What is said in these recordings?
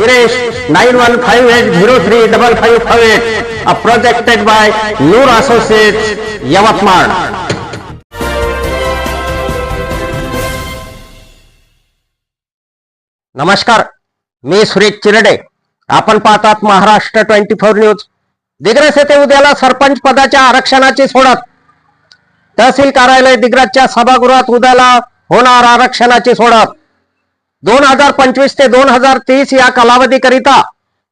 Hiresh nine one five eight zero three double five five eight by Noor Yavatmal नमस्कार मी सुरेश चिरडे. आपण पाहतात Maharashtra twenty four news Digras येथे उद्याला सरपंच पदाच्या आरक्षणाची सोडत. तहसील कार्यालय दिग्रजच्या सभागृहात उद्याला होणार आरक्षणाची सोडत. दोन हजार पंचवीस ते दोन हजार तीस या कालावधीकरिता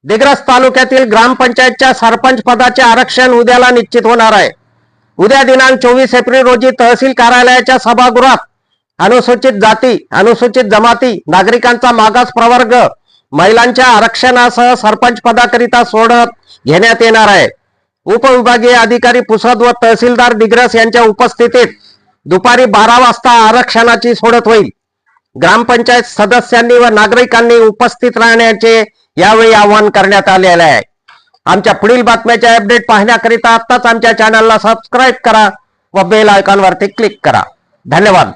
दिग्रस तालुक्यातील ग्रामपंचायतच्या सरपंच पदाचे आरक्षण उद्याला निश्चित होणार आहे. उद्या दिनांक चोवीस एप्रिल रोजी तहसील कार्यालयाच्या सभागृहात अनुसूचित जाती अनुसूचित जमाती नागरिकांचा मागास प्रवर्ग महिलांच्या आरक्षणासह सरपंच पदाकरिता सोडत घेण्यात येणार आहे. उपविभागीय अधिकारी पुसद व तहसीलदार दिग्रस यांच्या उपस्थितीत दुपारी बारा वाजता आरक्षणाची सोडत होईल. ग्रामपंचायत सदस्यांनी व नागरिकांनी उपस्थित राहण्याचे यावेळी आवाहन करण्यात आलेले आहे. आमच्या पुढील बातम्याचे अपडेट पाहण्याकरिता आत्ताच आमच्या चॅनलला सबस्क्राईब करा व बेल आयकॉनवरती क्लिक करा. धन्यवाद.